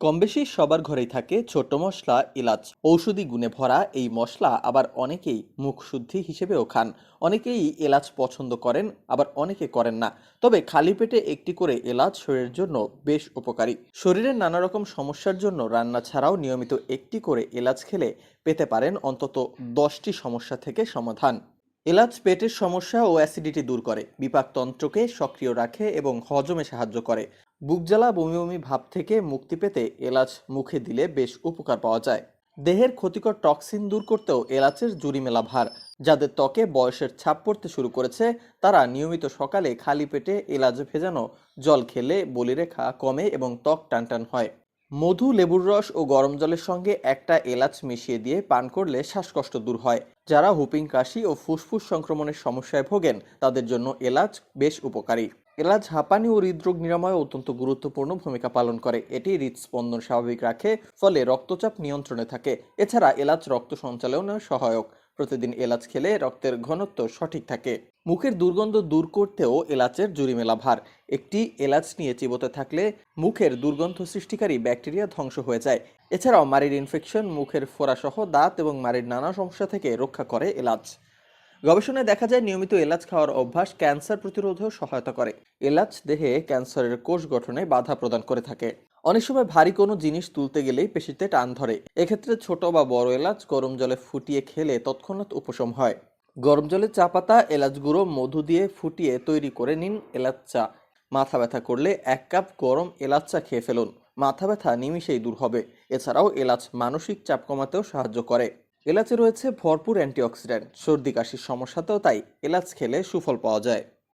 কম বেশি সবার ঘরেই থাকে ছোট মশলা, এলাচ, ঔষধি গুণে ভরা এই মশলা আবার অনেকেই মুখ শুদ্ধি হিসেবেও খান। অনেকেই এলাচ পছন্দ করেন, আবার অনেকে করেন না। তবে খালি পেটে একটি করে এলাচ শরীরের জন্য বেশ উপকারী। শরীরের নানা রকম সমস্যার জন্য রান্না ছাড়াও নিয়মিত একটি করে এলাচ খেলে পেতে পারেন অন্তত দশটি সমস্যা থেকে সমাধান। এলাচ পেটের সমস্যা ও অ্যাসিডিটি দূর করে বিপাকতন্ত্রকে সক্রিয় রাখে এবং হজমে সাহায্য করে। বুকজ্বালা বমি বমি ভাব থেকে মুক্তি পেতে এলাচ মুখে দিলে বেশ উপকার পাওয়া যায়। দেহের ক্ষতিকর টক্সিন দূর করতেও এলাচের জুরি মেলা ভার। যাদের ত্বকে বয়সের ছাপ পড়তে শুরু করেছে, তারা নিয়মিত সকালে খালি পেটে এলাচ ভেজানো, জল খেলে বলিরেখা কমে এবং ত্বক টানটান হয়। মধু, লেবুর রস ও গরম জলের সঙ্গে একটা এলাচ মিশিয়ে দিয়ে পান করলে শ্বাসকষ্ট দূর হয়। যারা হুপিং, কাশি ও ফুসফুস সংক্রমণের সমস্যায় ভোগেন, তাদের জন্য এলাচ বেশ উপকারী। এলাচ, হাঁপানি ও হৃদরোগ নিরাময়ে অত্যন্ত গুরুত্বপূর্ণ ভূমিকা পালন করে। এটি হৃদস্পন্দন স্বাভাবিক রাখে, ফলে রক্তচাপ নিয়ন্ত্রণে থাকে। এছাড়া এলাচ রক্ত সঞ্চালনে সহায়ক। প্রতিদিন এলাচ খেলে রক্তের ঘনত্ব সঠিক থাকে। মুখের দুর্গন্ধ দূর করতেও এলাচের জুরি মেলা ভার। একটি এলাচ নিয়ে চিবোতে থাকলে মুখের দুর্গন্ধ সৃষ্টিকারী ব্যাকটেরিয়া ধ্বংস হয়ে যায়। এছাড়াও মাড়ির ইনফেকশন মুখের ফোড়াসহ দাঁত এবং মাড়ির নানা সমস্যা থেকে রক্ষা করে এলাচ। গবেষণায় দেখা যায় নিয়মিত এলাচ খাওয়ার অভ্যাস ক্যান্সার প্রতিরোধেও সহায়তা করে। এলাচ দেহে ক্যান্সারের কোষ গঠনে বাধা প্রদান করে থাকে। অনেক সময় ভারী কোনো জিনিস তুলতে গেলেই পেশিতে টান ধরে। এক্ষেত্রে ছোট বা বড় এলাচ গরম জলে ফুটিয়ে খেলে তৎক্ষণাৎ উপশম হয়। গরম জলে চা পাতা, এলাচ গুঁড়ো, মধু দিয়ে ফুটিয়ে তৈরি করে নিন এলাচ চা। মাথা ব্যথা করলে এক কাপ গরম এলাচ চা খেয়ে ফেলুন। মাথা ব্যথা নিমিষেই দূর হবে। এছাড়াও এলাচ মানসিক চাপ কমাতেও সাহায্য করে। এলাচে রয়েছে ভরপুর অ্যান্টিঅক্সিডেন্ট সর্দি কাশির সমস্যাতেও তাই এলাচ খেলে সুফল পাওয়া যায়।